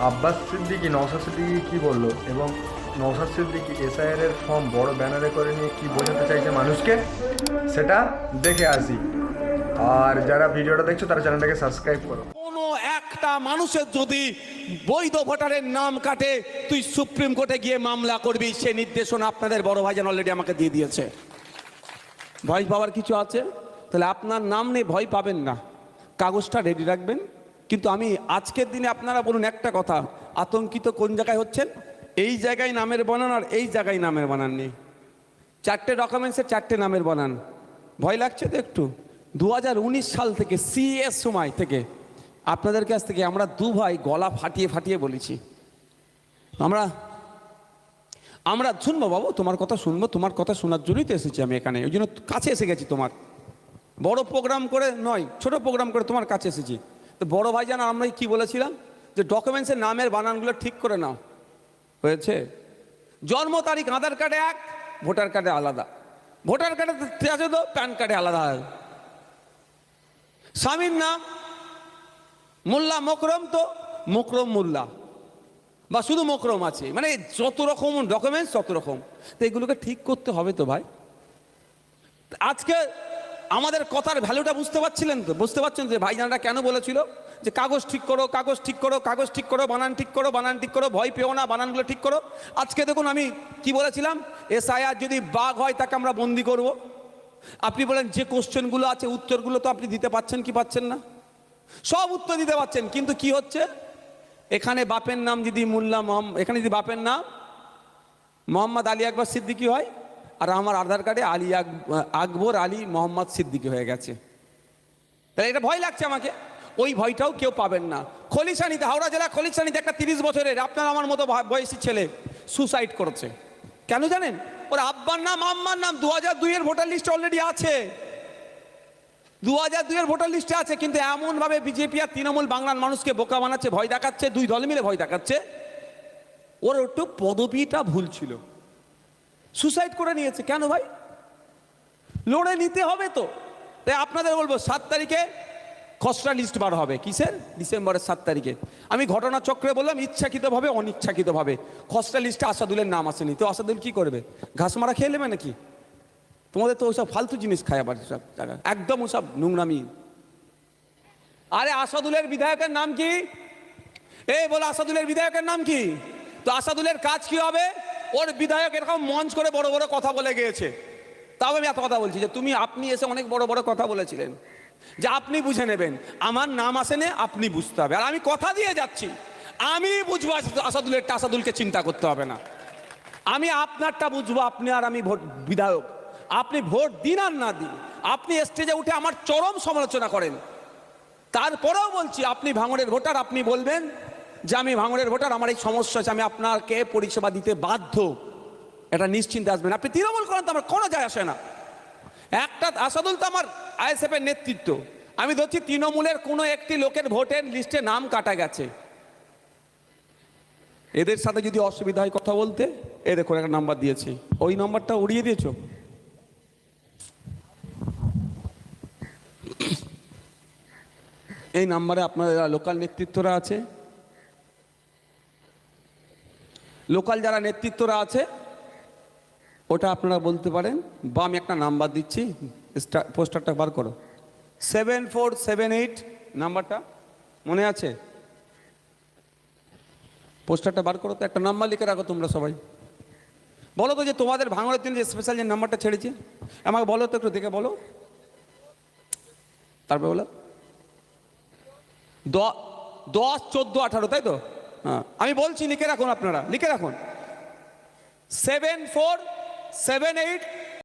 আব্বাস সিদ্দিকি, নওশাদ সিদ্দিকি কী বলল? এবং নওশাদ সিদ্দিকি এসআইআর এর ফর্ম বড় ব্যানারে করে নিয়ে কি বোঝাতে চাইছে মানুষকে? সেটা দেখে আসি। আর যারা ভিডিওটা দেখছ, তারা চ্যানেলটাকে সাবস্ক্রাইব করো। কোনো একটা মানুষের যদি বৈধ ভোটারের নাম কাটে, তুই সুপ্রিম কোর্টে গিয়ে মামলা করবি, সে নির্দেশনা আপনাদের বড় ভাইজান অলরেডি আমাকে দিয়ে দিয়েছে। ভয় পাওয়ার কিছু আছে? তাহলে আপনার নাম নিয়ে ভয় পাবেন না। কাগজটা রেডি রাখবেন। কিন্তু আমি আজকের দিনে আপনারা বলুন একটা কথা, আতঙ্কিত কোন জায়গায় হচ্ছেন? এই জায়গায় নামের বানান আর এই জায়গায় নামের বানান নেই। চারটে ডকুমেন্টসের চারটে নামের বানান। ভয় লাগছে তো একটু? দু হাজার উনিশ সাল থেকে সিএস সময় থেকে আপনাদের কাছ থেকে আমরা দু ভাই গলা ফাটিয়ে ফাটিয়ে বলেছি। আমরা আমরা শুনব বাবু, তোমার কথা শুনব, তোমার কথা শোনার জন্যই তো এসেছি আমি এখানে, ওই জন্য কাছে এসে গেছি তোমার। বড় প্রোগ্রাম করে নয়, ছোট প্রোগ্রাম করে তোমার কাছে এসেছি। তো বড় ভাই জানা আমরা কি বলেছিলাম? যে ডকুমেন্টসের নামের বানানগুলো ঠিক করে নাও। হয়েছে? জন্ম তারিখ, আধার কার্ডে এক ভোটার কার্ডে আলাদা। ভোটার কার্ডে আছে তো? প্যান কার্ডে আলাদা। স্বামীর নাম, মোল্লা মকরম তো? মকরম মোল্লা। বা শুধু মকরম আছে। মানে যত রকম ডকুমেন্টস তত রকম। তো এগুলোকে ঠিক করতে হবে তো ভাই? আজকে আমাদের কথার ভ্যালুটা বুঝতে পারছিলেন তো? বুঝতে পারছেন যে ভাইজানরা কেন বলেছিল? যে কাগজ ঠিক করো, কাগজ ঠিক করো, কাগজ ঠিক করো, বানান ঠিক করো, বানান ঠিক করো, ভয় পেও না, বানানগুলো ঠিক করো। আজকে দেখুন আমি কি বলেছিলাম? এসআইআর যদি বাঘ হয় তাকে আমরা বন্দি করব। আপনি বলেন যে কোশ্চেনগুলো আছে, উত্তরগুলো তো আপনি দিতে পাচ্ছেন কি পাচ্ছেন না? সব উত্তর দিতে পাচ্ছেন, কিন্তু কি হচ্ছে? এখানে বাপের নাম যদি মোল্লা মোহাম্মদ এখানে যদি বাপের নাম মোহাম্মদ আলী আকবর সিদ্দিকী হয় আর আমার আধার কার্ডে আলী আকবর আলী মোহাম্মদ সিদ্দিকী হয়ে গেছে। তাহলে এটা ভয় লাগছে আমাকে? ওই ভয়টাও কেউ পাবেন না। খলিশানিতে হাওড়া জেলা খলিশানিতে একটা তিরিশ বছরের আপনার আমার মতো বয়সী ছেলে সুসাইড করেছে। কেন জানেন? ওর আব্বার নাম, আম্মার নাম দু হাজার দুইয়ের ভোটার লিস্ট অলরেডি আছে। দু হাজার দুইয়ের ভোটার লিস্টে আছে, কিন্তু এমনভাবে বিজেপি আর তৃণমূল বাংলার মানুষকে বোকা বানাচ্ছে, ভয় দেখাচ্ছে, দুই দল মিলে ভয় দেখাচ্ছে। ওর একটু পদবিটা ভুল ছিল। সুসাইড করে নিয়েছে। কেন ভাই? লড়ে নিতে হবে তো। তাই আপনাদের বলব, সাত তারিখে খসড়া লিস্ট বার হবে। কিসের? ডিসেম্বরের সাত তারিখে। আমি ঘটনা চক্রে বললাম, ইচ্ছাকৃতভাবে, অনিচ্ছাকৃতভাবে। খসড়া লিস্টে আসাদুলের নাম আসেনি। তো আসাদুল কি করবে? ঘাস মারা খেয়ে নেবে নাকি? তোমাদের তো ওইসব ফালতু জিনিস খায় আবার সব জায়গা। একদম ওসব নোংরামি। আরে আসাদুলের বিধায়কের নাম কি? এই বলো, আসাদুলের বিধায়কের নাম কি? তো আসাদুলের কাজ কি হবে? ওর বিধায়ক এরকম মঞ্চ করে বড় বড় কথা বলে গিয়েছে। তাও আমি এত কথা বলছি যে তুমি আপনি এসে অনেক বড় বড় কথা বলেছিলেন। যে আপনি বুঝে নেবেন, আমার নাম আসেনে আপনি বুঝতে হবে। আর আমি কথা দিয়ে যাচ্ছি। আমি বুঝব আসাদ- আসাদুলেরটা আসাদুলকে চিন্তা করতে হবে না। আমি আপনারটা বুঝব, আপনি আর আমি ভোট, বিধায়ক। আপনি ভোট দিন আর না দিন। আপনি স্টেজে উঠে আমার চরম সমালোচনা করেন। তারপরেও বলছি, আপনি ভাঙড়ের ভোটার, আপনি বলবেন যে আমি ভাঙড়ের ভোটার, আমার এই সমস্যা আছে আমি আপনাকে পরিষেবা দিতে বাধ্য। এটা নিশ্চিন্তে আসবেন। আপনি তৃণমূল করেন তো আমার কোনো যায় আসে না। একটা, আসাদুল তো আমার আইএসএফ এর নেতৃত্ব। আমি ধরছি তৃণমূলের কোনো একটি লোকের ভোটের লিস্টে নাম কাটা গেছে। এদের সাথে যদি অসুবিধা হয় কথা বলতে, এ দেখুন একটা নাম্বার দিয়েছি। ওই নাম্বারটা উড়িয়ে দিয়েছ? এই নাম্বারে আপনার, লোকাল নেতৃত্বরা আছে। লোকাল যারা নেতৃত্বরা আছে, ওটা আপনারা বলতে পারেন। বা আমি একটা নাম্বার দিচ্ছি, স্টা- পোস্টারটা বার করো। সেভেন ফোর সেভেন এইট, নাম্বারটা মনে আছে? পোস্টারটা বার করো তো, একটা নাম্বার লিখে রাখো তোমরা সবাই। বলো তো যে তোমাদের ভাঙড়ের দিন যে স্পেশাল যে নাম্বারটা ছেড়েছি, আমাকে বলো তো একটু দেখে বলো। তারপরে বলো। দশ, চোদ্দ, আঠারো, তাই তো? আমি বলছি লিখে রাখুন আপনারা লিখে রাখুন। Seven four seven eight